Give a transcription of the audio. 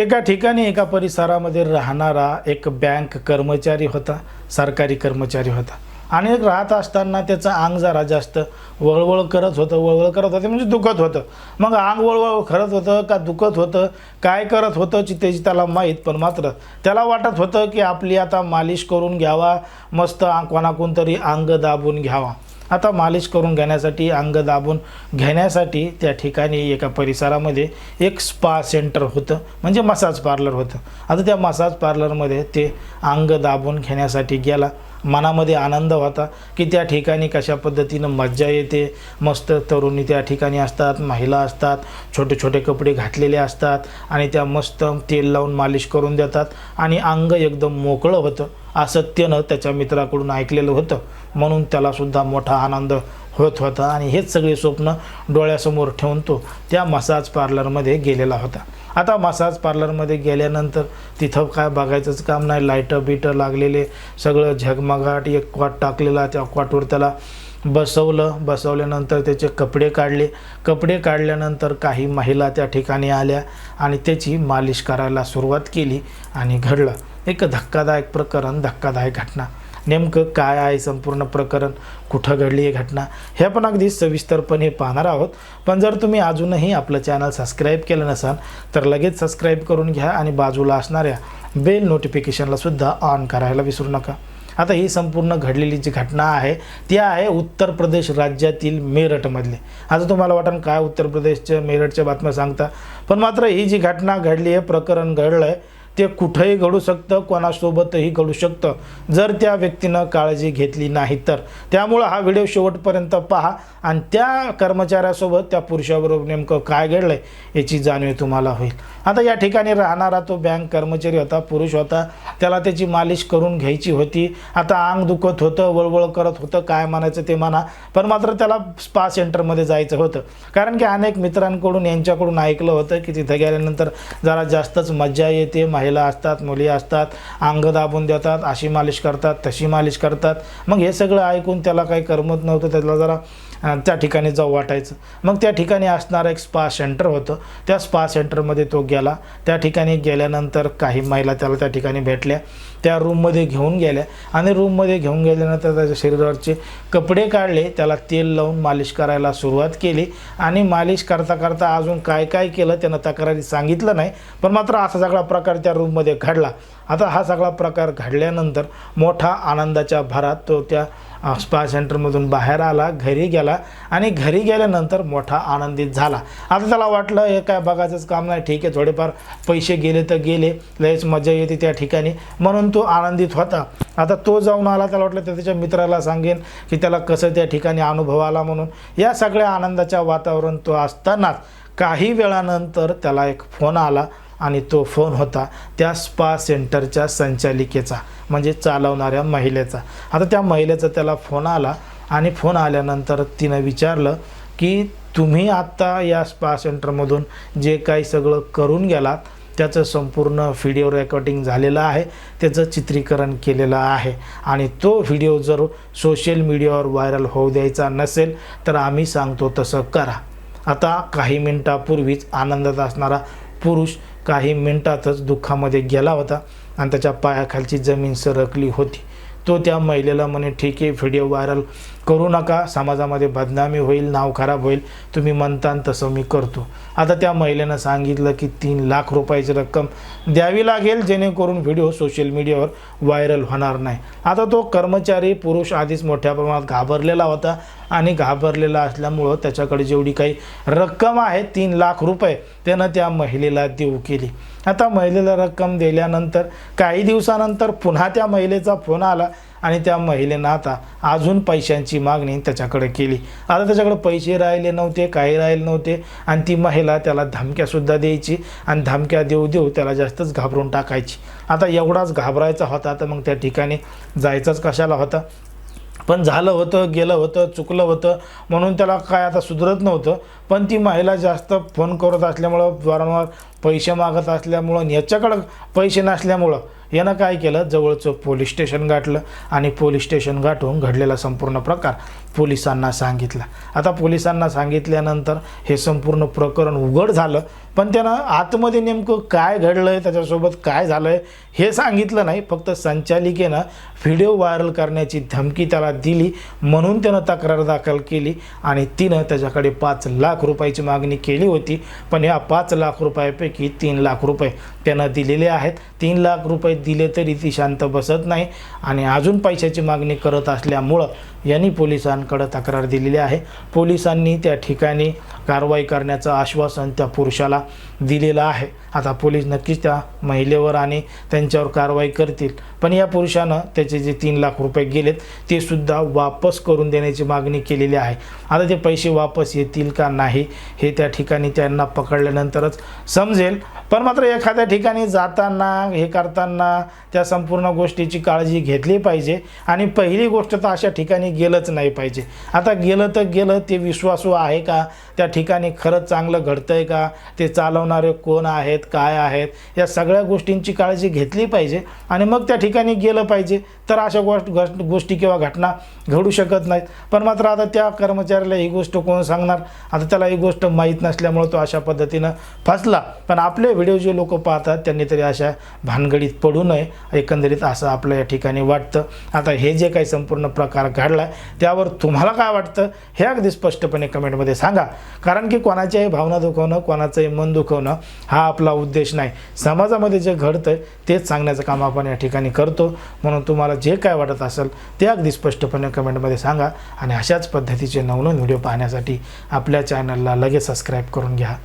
एका ठिकाणी एका परिसरामध्ये राहणारा एक बँक कर्मचारी होता सरकारी कर्मचारी होता. आणि राहत असताना त्याचं अंग जरा जास्त वळवळ करत होतं वळवळ करत होतं म्हणजे दुखत होतं. मग अंग वळवळ करत होतं का दुखत होतं काय करत होतं ची त्याची त्याला माहीत पण मात्र त्याला वाटत होतं की आपली आता मालिश करून घ्यावा मस्त आ- कोणाकून तरी अंग दाबून घ्यावा. आता मालिश करून घेण्यासाठी अंग दाबून घेण्यासाठी त्या ठिकाणी एका परिसरामध्ये एक स्पा सेंटर होतं. म्हणजे मसाज पार्लर होतं. आता त्या मसाज पार्लरमध्ये ते अंग दाबून घेण्यासाठी गेला. मनामध्ये आनंद होता की त्या ठिकाणी कशा पद्धतीनं मज्जा येते. मस्त तरुणी त्या ठिकाणी असतात महिला असतात छोटे छोटे कपडे घातलेले असतात आणि त्या मस्त तेल लावून मालिश करून देतात आणि अंग एकदम मोकळं होतं. असत्यानं त्याच्या मित्राकडून ऐकलेलं होतं. म्हणून त्यालासुद्धा मोठा आनंद होत होता. आणि हेच सगळे स्वप्न डोळ्यासमोर ठेवून तो त्या मसाज पार्लरमध्ये गेलेला होता. आता मसाज पार्लरमध्ये गेल्यानंतर तिथं काय बघायचंच काम नाही. लाईटं बिटं लागलेले सगळं झगमगाट एक क्वाट टाकलेला त्या क्वाटवर त्याला बसवलं. बसवल्यानंतर त्याचे कपडे काढले. कपडे काढल्यानंतर काही महिला त्या ठिकाणी आल्या आणि त्याची मालिश करायला सुरुवात केली आणि घडलं. एक धक्कादायक प्रकरण धक्कादायक घटना. नेमकं काय आहे संपूर्ण प्रकरण? कुठं घडली ही घटना? हे पण अगदी सविस्तरपणे पाहणार आहोत. पण जर तुम्ही अजूनही आपलं चॅनल सबस्क्राईब केलं नसाल तर लगेच सबस्क्राईब करून घ्या आणि बाजूला असणाऱ्या बेल नोटिफिकेशनला सुद्धा ऑन करायला विसरू नका. आता ही संपूर्ण घडलेली जी घटना आहे ती आहे उत्तर प्रदेश राज्यातील मेरठमधली. आता तुम्हाला वाटेल काय उत्तर प्रदेशच्या मेरठच्या बातम्या सांगता? पण मात्र ही जी घटना घडली आहे प्रकरण घडलं आहे ते कुठंही घडू शकतं कोणासोबतही घडू शकतं. जर त्या व्यक्तीनं काळजी घेतली नाही तर. त्यामुळं हा व्हिडिओ शेवटपर्यंत पहा. आणि त्या कर्मचाऱ्यासोबत त्या पुरुषाबरोबर नेमकं काय घडलं आहे याची जाणीव तुम्हाला होईल. आता या ठिकाणी राहणारा तो बँक कर्मचारी होता पुरुष होता. त्याला त्याची मालिश करून घ्यायची होती. आता अंग दुखत होतं वळवळ करत होतं काय म्हणायचं ते म्हणा. पण मात्र त्याला स्पा सेंटरमध्ये जायचं होतं. कारण की अनेक मित्रांकडून यांच्याकडून ऐकलं होतं की तिथं गेल्यानंतर जरा जास्तच मज्जा येते. महिला असतात मुली असतात अंग दाबून देतात अशी मालिश करतात तशी मालिश करतात. मग हे सगळं ऐकून त्याला काही करमत नव्हतं. त्याला जरा त्या ठिकाणी जाऊ वाटायचं. मग त्या ठिकाणी असणारं एक स्पा सेंटर होतं. त्या स्पा सेंटरमध्ये तो गेला. त्या ठिकाणी गेल्यानंतर काही महिला त्याला त्या ठिकाणी भेटल्या. त्या रूममध्ये घेऊन गेल्या. आणि रूममध्ये घेऊन गेल्यानंतर त्याच्या शरीरावरचे कपडे काढले. त्याला तेल लावून मालिश करायला सुरुवात केली. आणि मालिश करता करता अजून काय काय केलं त्यानं तक्रारी सांगितलं नाही. पण मात्र असा सगळा प्रकार त्या रूममध्ये घडला. आता हा सगळा प्रकार घडल्यानंतर मोठा आनंदाच्या भरात तो त्या स्पा सेंटरमधून बाहेर आला घरी गेला आणि घरी गेल्यानंतर मोठा आनंदित झाला. आता त्याला वाटलं हे काय बघायचंच काम नाही. ठीक आहे थोडेफार पैसे गेले तर गेले. लयच मजा येते त्या ठिकाणी. म्हणून तो आनंदित होता. आता तो जाऊन आला त्याला वाटलं तर त्याच्या मित्राला सांगेन की त्याला कसं त्या ठिकाणी अनुभव आला म्हणून. या सगळ्या आनंदाच्या वातावरण तो असतानाच काही वेळानंतर त्याला एक फोन आला. आणि तो फोन होता त्या स्पा सेंटरच्या संचालिकेचा म्हणजे चालवणाऱ्या महिलेचा. आता त्या महिलेचा त्याला फोन आला आणि फोन आल्यानंतर तिनं विचारलं की तुम्ही आत्ता या स्पा सेंटरमधून जे काही सगळं करून गेलात त्याचं संपूर्ण व्हिडिओ रेकॉर्डिंग झालेलं आहे त्याचं चित्रीकरण केलेलं आहे. आणि तो व्हिडिओ जर सोशल मीडियावर व्हायरल होऊ द्यायचा नसेल तर आम्ही सांगतो तसं करा. आता काही मिनटापूर्वीच आनंदात असणारा पुरुष काही मिनिटातच दुःखामध्ये गेला होता आणि त्याच्या पायाखालची जमीन सरकली होती. तो त्या महिलेला म्हणे ठीक आहे व्हिडिओ व्हायरल करू नका समाजामध्ये बदनामी होईल नाव खराब होईल तुम्ही म्हणता तसं मी करतो. आता त्या महिलेनं सांगितलं की तीन लाख रुपयाची रक्कम द्यावी लागेल जेणेकरून व्हिडिओ सोशल मीडियावर व्हायरल होणार नाही. आता तो कर्मचारी पुरुष आधीच मोठ्या प्रमाणात घाबरलेला होता आणि घाबरलेला असल्यामुळं त्याच्याकडे जेवढी काही रक्कम आहे तीन लाख रुपये त्यानं त्या महिलेला देऊ केली. आता महिलेला रक्कम दिल्यानंतर काही दिवसानंतर पुन्हा त्या महिलेचा फोन आला आणि त्या महिलेनं आता अजून पैशांची मागणी त्याच्याकडे केली. आता त्याच्याकडे पैसे राहिले नव्हते काही राहिले नव्हते. आणि ती महिला त्याला धमक्यासुद्धा द्यायची आणि धमक्या देऊ देऊ त्याला जास्तच घाबरून टाकायची. आता एवढाच घाबरायचा होता. तर मग त्या ठिकाणी जायचाच कशाला होता? पण झालं होतं गेलं होतं चुकलं होतं. म्हणून त्याला काय आता सुधरत नव्हतं. पण ती महिला जास्त फोन करत असल्यामुळं वारंवार पैसे मागत असल्यामुळं आणि याच्याकडं पैसे नसल्यामुळं यानं काय केलं? जवळचं पोलीस स्टेशन गाठलं आणि पोलीस स्टेशन गाठून घडलेला संपूर्ण प्रकार पोलिसांना सांगितला. आता पोलिसांना सांगितल्यानंतर हे संपूर्ण प्रकरण उघड झालं पण त्यानं आतमध्ये नेमकं काय घडलं आहे त्याच्यासोबत काय झालं आहे हे सांगितलं नाही. फक्त संचालिकेनं व्हिडिओ व्हायरल करण्याची धमकी त्याला दिली म्हणून त्यानं तक्रार दाखल केली आणि तिनं त्याच्याकडे पाच लाख रुपयाची मागणी केली होती. पण या पाच लाख रुपयापैकी तीन लाख रुपये त्यानं दिलेले आहेत. तीन लाख रुपये दिले तरी ती शांत बसत नाही आणि अजून पैशाची मागणी करत असल्यामुळं यांनी पोलिसांकडे तक्रार दिलेली आहे. पोलिसांनी त्या ठिकाणी कारवाई करण्याचं आश्वासन त्या पुरुषाला दिलेलं आहे. आता पोलीस नक्कीच त्या महिलेवर आणि त्यांच्यावर कारवाई करतील. पण या पुरुषानं त्याचे जे तीन लाख रुपये गेलेत ते सुद्धा वापस करून देण्याची मागणी केलेली आहे. आता ते पैसे वापस येतील का नाही हे त्या ठिकाणी त्यांना पकडल्यानंतरच समजेल. पण मात्र एखाद्या ठिकाणी जाताना हे करताना त्या संपूर्ण गोष्टीची काळजी घेतली पाहिजे. आणि पहिली गोष्ट तर अशा ठिकाणी गेलंच नाही पाहिजे. आता गेलं तर गेलं ते विश्वासू आहे का? त्या ठिकाणी खरंच चांगलं घडतंय का? ते चालवणारे कोण आहेत? काय आहेत? या सगळ्या गोष्टींची काळजी घेतली पाहिजे. आणि मग त्या ठिकाणी गेलं पाहिजे. तर अशा गोष्ट गोष्टी किंवा घटना घडू शकत नाहीत. पण मात्र आता त्या कर्मचाऱ्याला ही गोष्ट कोण सांगणार? आता त्याला ही गोष्ट माहीत नसल्यामुळं तो अशा पद्धतीनं फसला. पण आपले व्हिडिओ जे लोक पाहतात त्यांनी तरी अशा भानगडीत पडू नये एकंदरीत असं आपलं या ठिकाणी वाटतं. आता हे जे काही संपूर्ण प्रकार घडला त्यावर तुम्हाला काय वाटतं? हे अगदी स्पष्टपणे कमेंटमध्ये सांगा. कारण की कोणाच्याही भावना दुखवणं कोणाचंही मन दुखवणं हा आपला उद्देश नाही. समाजामध्ये जे घडतं तेच सांगण्याचं काम आपण या ठिकाणी करतो. म्हणून तुम्हाला जे काय वाटत असेल ते अगदी स्पष्टपणे कमेंटमध्ये सांगा आणि अशाच पद्धतीचे नवनवीन व्हिडिओ पाहण्यासाठी आपल्या चॅनलला लगेच सबस्क्राईब करून घ्या.